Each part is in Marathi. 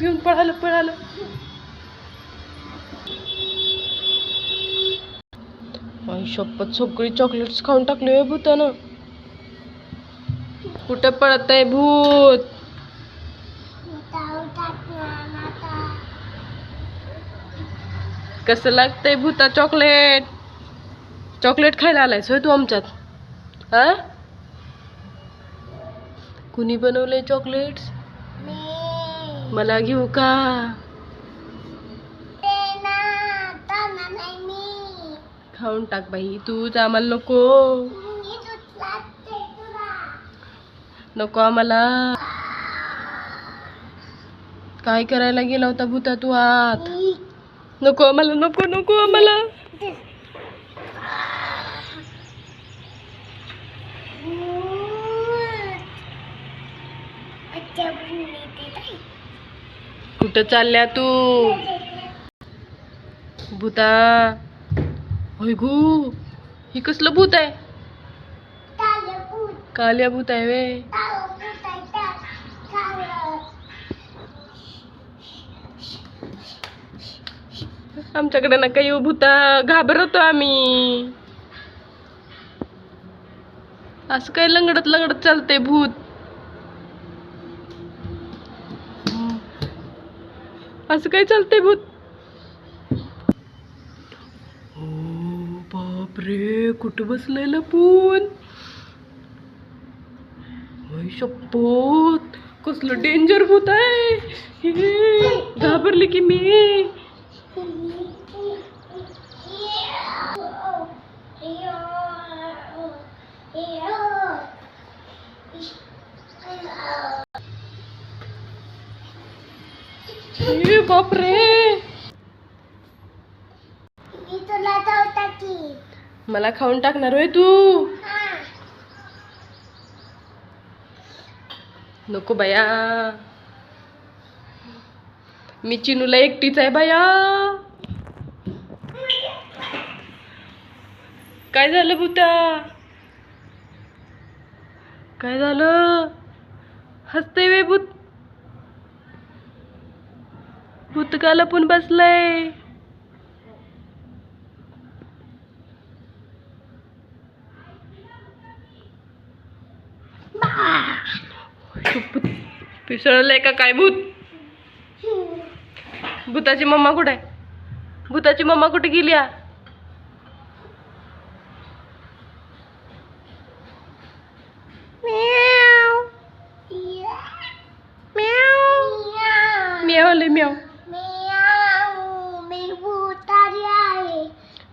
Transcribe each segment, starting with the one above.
घेऊन पळालं पळालं. आई शपथ सगळी चॉकलेट्स खाऊन टाकली होय भूतानं. कुठं पळत आहे भूत? कसं लागतंय भूता चॉकलेट चॉकलेट खायला आलायस होय तू आमच्यात? हा? कुणी बनवलंय चॉकलेट्स मला घेऊ का? खाऊन टाक बाई तूच आम्हाला नको. नको आम्हाला. काय करायला गेला होता भूता तू आत नको आम्हाला नको नको आम्हाला. कुठं चालल्या तू? भूता होय गू. ही कसलं भूत आहे? काल्या भूत आहे वे आमच्याकडे नका येऊ भूता घाबरतो आम्ही. असं काय लंगडत लंगडत चालते भूत. असं काय चालतंय भूत? ओ बापरे कुठं बसलेलं लपून ओय शपथ कसलं डेंजर भूत आहे? हे, घाबरली की मी. बापरे. मला खाऊन टाकणार होय तू. नको बाया. मी चिनूला एकटीच आहे बाया. काय झालं भूता? काय झालं? हसते वे भूत. भूत का लपून बसलंय. पिसळलंय का काय भूत? भूताची मम्मा कुठे? आहे भूताची मम्मा कुठे गेली आ? म्याव. आले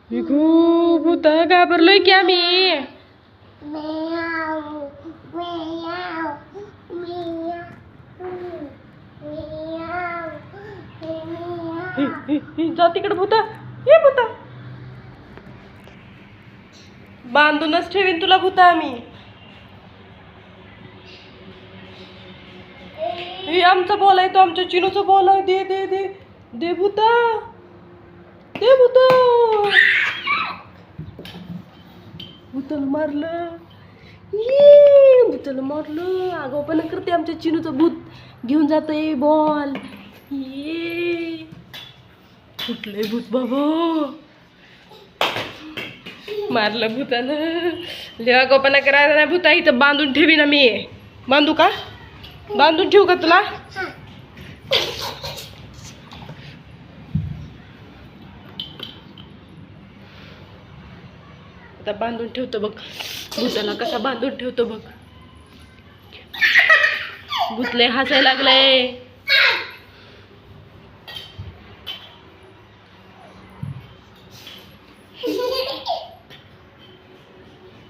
मी खूप भूता घाबरलोय की आम्ही जा तिकडे भूता ये भूता बांधूनच ठेवीन तुला भूता आम्ही आमचा बॉल आहे तो आमच्या चिनूचा बॉल आहे दे दे दे दे भूता दे भूता भूताला मारलं. ये भूताला मारलं. आगाऊपणा करते आमच्या चिनूचं भूत. घेऊन जातंय बॉल. ये. कुठलंय भूत बाबा. मारलं भूतानं. लेवा गोपना करायला नाही भूता. इथं बांधून ठेवी ना मी. बांधू का? बांधून ठेवू का तुला? आता बांधून ठेवतो बघ. भूताला कसा बांधून ठेवतो बघ. भूतले हसायला लागलंय.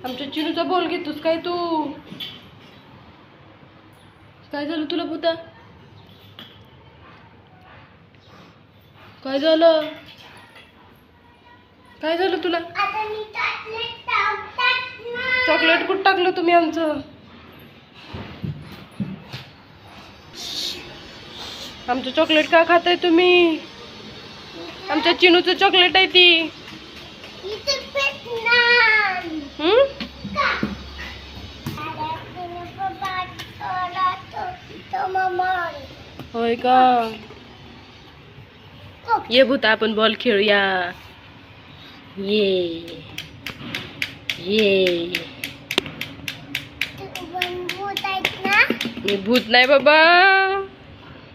आमच्या चिनूचा बोल घेतोस काय तू? काय झालं तुला भूता? काय झालं? काय झालं तुला? चॉकलेट कुठं टाकलं तुम्ही आमचं? आमचं चॉकलेट का खाताय तुम्ही? आमच्या चिनूचं चॉकलेट आहे ती. हम्म? होय का? ये भूता आपण बॉल खेळूया. ये ये. मी भूत नाही बाबा.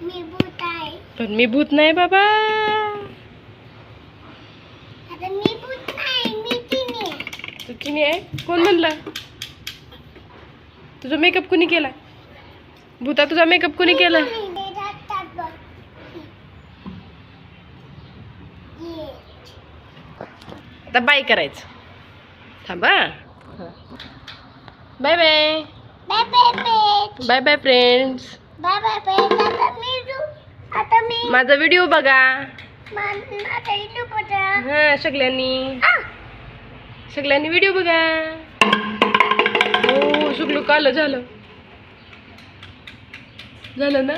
मी भूत आहे पण मी भूत नाही बाबा. आता मी भूत नाही मी तिने. तू किनी आहे? कोण म्हणलं? तुझा मेकअप कुणी केला? भूता तुझा मेकअप कुणी केला? आता बाय करायचं. थांबा. Bye bye. Bye bye bye bye friends bye bye bye आता मी जू आता मी माझा व्हिडिओ बघा. हा सगळ्यांनी. सगळ्यांनी व्हिडिओ बघा. हो शुक्ल काल झालं. झालं ना?